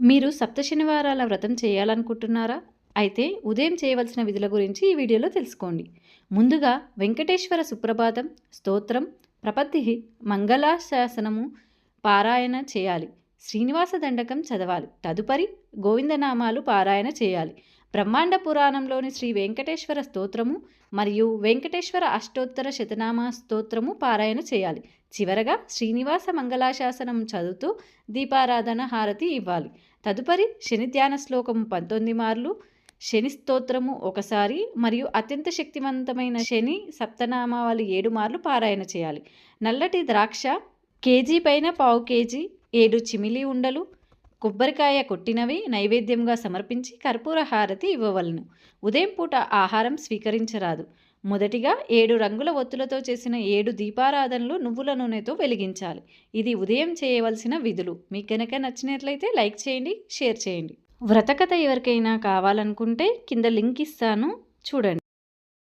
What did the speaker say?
మీరు సప్త శనివారాల వ్రతం చేయాలనుకుంటున్నారా? అయితే ఉదయం చేయవలసిన విధుల గురించి ఈ వీడియోలో తెలుసుకోండి. ముందుగా వెంకటేశ్వర సుప్రభాతం స్తోత్రం ప్రపత్తి మంగళాశాసనము పారాయణ చేయాలి. శ్రీనివాస దండకం చదవాలి. తదుపరి గోవిందనామాలు పారాయణ చేయాలి. బ్రహ్మాండ పురాణంలోని శ్రీ వెంకటేశ్వర స్తోత్రము మరియు వెంకటేశ్వర అష్టోత్తర శతనామ స్తోత్రము పారాయణ చేయాలి. చివరగా శ్రీనివాస మంగళాశాసనం చదువుతూ దీపారాధన హారతి ఇవ్వాలి. తదుపరి శని ధ్యాన శ్లోకము పంతొమ్మిది మార్లు. శని స్తోత్రము ఒకసారి మరియు అత్యంత శక్తివంతమైన శని సప్తనామావళి ఏడు మార్లు పారాయణ చేయాలి. నల్లటి ద్రాక్ష కేజీ పైన పావు కేజీ ఏడు చిమిలి ఉండలు కొబ్బరికాయ కొట్టినవి నైవేద్యంగా సమర్పించి కర్పూర హారతి ఇవ్వవలను. ఉదయం పూట ఆహారం స్వీకరించరాదు. మొదటిగా ఏడు రంగుల ఒత్తులతో చేసిన ఏడు దీపారాధనలు నువ్వుల నూనెతో వెలిగించాలి. ఇది ఉదయం చేయవలసిన విధులు. మీకు కనుక నచ్చినట్లయితే లైక్ చేయండి షేర్ చేయండి. వ్రతకథ ఎవరికైనా కావాలనుకుంటే కింద లింక్ ఇస్తాను. చూడండి.